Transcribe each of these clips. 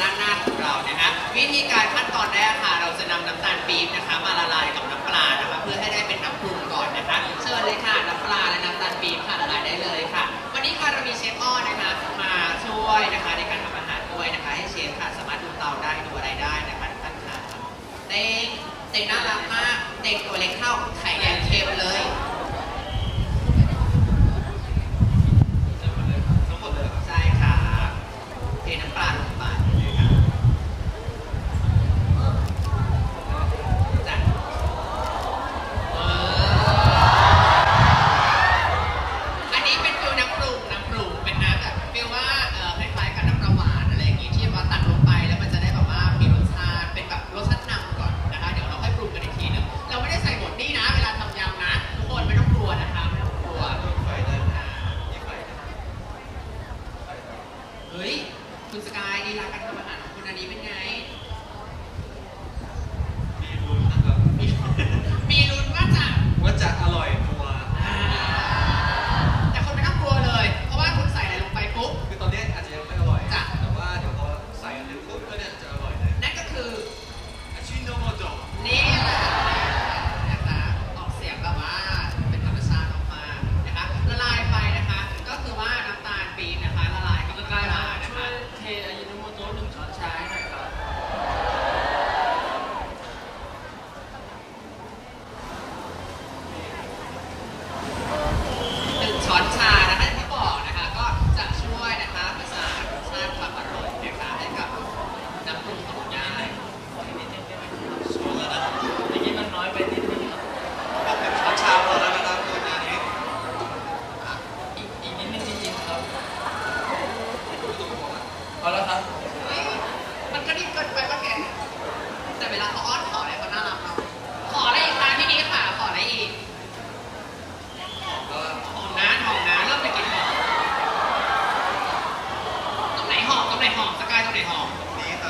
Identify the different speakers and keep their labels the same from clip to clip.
Speaker 1: ด้านหน้าของเรานะคะวิธีการขั้นตอนแรกค่ะ เราจะนำน้ำตาลปี๊บนะคะ มาละลาย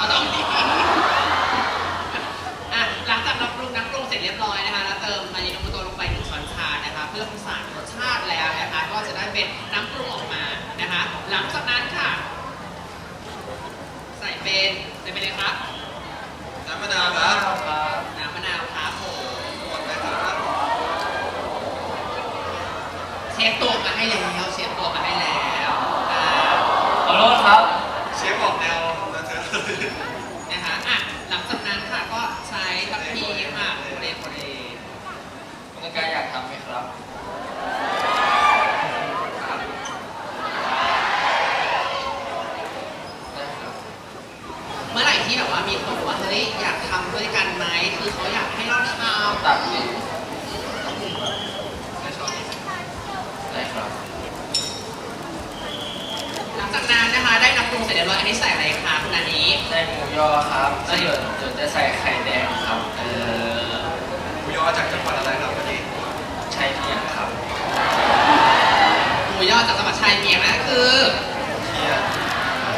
Speaker 1: อาตรงนี้
Speaker 2: อะ
Speaker 1: หลังจากเราปรุงน้ำป
Speaker 2: รุ
Speaker 1: งเสร็
Speaker 2: จเรีย
Speaker 1: บร้อยนะคะ
Speaker 2: แล้วเติม
Speaker 1: มายิโนโมโตะลงไปหนึ่งช้อนชานะคะ เพื่อผสานรสชาติแล้วนะคะ ก็จะได้เป็นน้ำปรุงออกมานะคะ หลังจากนั้นค่ะ ใส่เป็นใส่ไปเลยครับ
Speaker 2: น้ำมะนาวครับ
Speaker 3: ครับ
Speaker 1: น้ำมะนาวครับผม
Speaker 2: หมดไหมครับ
Speaker 1: เชฟตัวมาให้แล้วเชฟตัวมาให้แล้วอ่า
Speaker 3: ขอโทษครับ
Speaker 2: เชฟออกแนวนะเธอ
Speaker 1: นะคะอะหลังจากนั้นค่ะก็ใช้ทัพพีค่ะโคเรโคเร
Speaker 3: คุณตะกายอยากทำไหมครับ
Speaker 2: ครับ
Speaker 3: ได้ครับ
Speaker 1: เมื่อไหร่ที่แบบว่ามีคนบอกว่าเฮ้ยอยากทำด้วยกันไหมคือเขาอยากให้เราทำ
Speaker 3: ตักดิ
Speaker 2: ไม่ชอบ
Speaker 3: ได้ครับ
Speaker 1: หลังจากนั้นนะคะได้น้ำปรุงเสร็จเรียบร้อยอันนี้ใส่อะไรคะคุณอันนี้
Speaker 3: ได้หมูยอครับแล้วเดี๋ยวเดี๋ยวจะใส่ไข่แดงครับ เออ
Speaker 2: หมูยอจากจังหวัดอะไรครับวันนี้
Speaker 3: ใช้เพียงครับ
Speaker 1: หมูยอจากจังหวัดชายเมียงนั่นก็คือ
Speaker 2: เชียง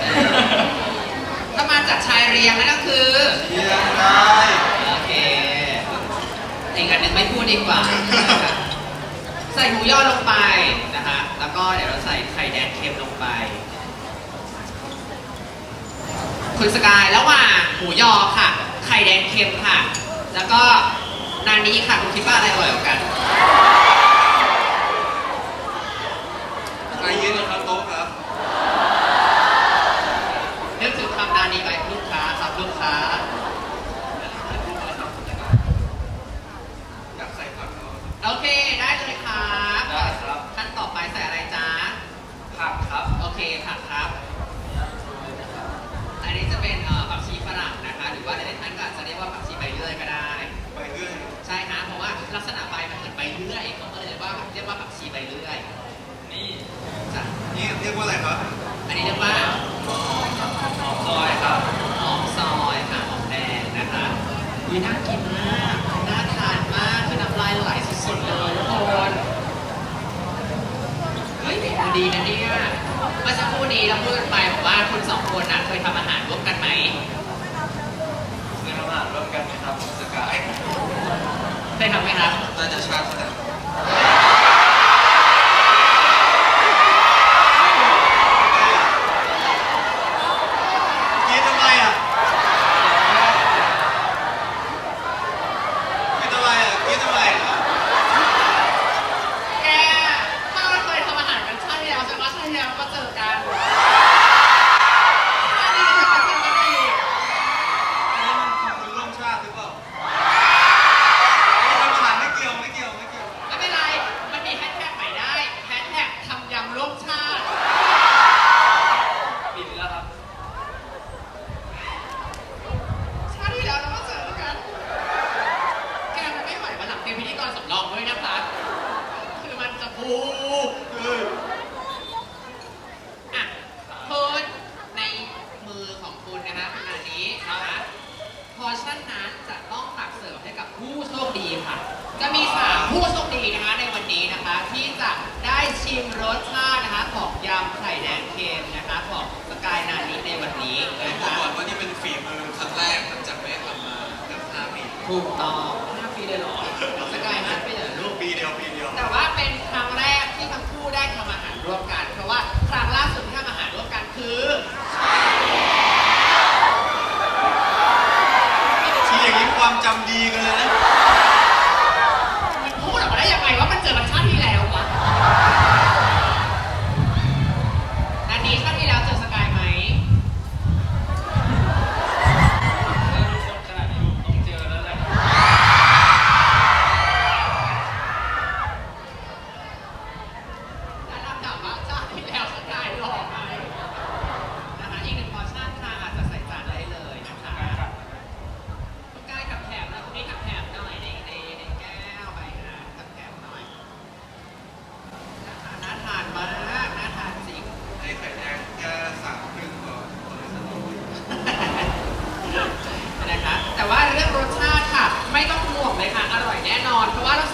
Speaker 1: ถ้ามา จากชายเรียงนั่นก็คือ
Speaker 2: เชียงราย
Speaker 1: โอเคอีกอันหนึ่งไม่พูดดีกว่า ใส่หมูยอลงไปนะคะ แล้วก็เดี๋ยวเราใส่ไข่แดงเค็มลงไป คุณสกายระหว่างหมูยอค่ะ ไข่แดงเค็มค่ะ แล้วก็นานนี้ค่ะ คุณคิดว่าอะไรอร่อยกว่ากัน
Speaker 2: ใครยืนอยู่ครับโต๊ะครับ
Speaker 1: นึกถึงคำนานนี้ไปลูกค้า ครับลูกค้า
Speaker 2: อยากใส่ผักเหรอ
Speaker 1: โอเคได้เลยครับ
Speaker 3: ได้ครับ
Speaker 1: ขั้นต่อไปใส่อะไรจ๊ะ
Speaker 3: ผักครับ
Speaker 1: โอเคผักครับ อันนี้จะเป็นเอ่อผักชีฝรั่งนะคะ หรือว่าหลายๆท่านก็อาจจะเรียกว่าผักชีใบเลื่อยก็ได้
Speaker 2: ไปเรื่อย
Speaker 1: ใช่ฮะเพราะว่าลักษณะใบมันเหมือนใบเลื่อยเขาก็เลยเรียกว่าเรียกว่าผักชีใบเลื่อย
Speaker 3: นี่
Speaker 1: จ้ะ
Speaker 2: นี่เรียกว่าอะไรครับ
Speaker 1: อันนี้เรียกว่า
Speaker 3: หอมซอยครับ
Speaker 1: หอมซอยค่ะหอมแดงนะคะ วิน่ากินมากน่าทานมากคือน้ำลายไหลสุดๆเลยทุกคนเฮ้ยเมนูดีนะเนี่ยเมื่อสักครู่นี้เราพูดกันไปบอกว่าคุณสองคนน่ะเคยทำอาหารร่วมกันไหม
Speaker 3: เคยทำอาหารร่วมกันไหมครับคุณสกาย
Speaker 1: เคยทำไหมครับ
Speaker 2: น่าจะชาติขนาด โอ้ในมือขอ
Speaker 1: งคุณนะฮะขณะนี้นะฮะพอชั่นนั้นจะต้องตักเสิร์ฟให้กับผู้โชคดีค่ะ จะมีสามผู้โชคดีนะคะในวันนี้นะคะ ที่จะได้ชิมรสชาตินะคะของยำไข่แดงเค็มนะคะของสกายนานิในวันนี้
Speaker 2: บอกก่อนว่านี่เป็นฝีมือครั้งแรกหลัจาก
Speaker 1: แม่กลัมา
Speaker 2: จา
Speaker 1: กห
Speaker 3: น้า
Speaker 1: ถูกต้อง รวมกัน น
Speaker 2: อน เพ
Speaker 1: ราะว่าเรา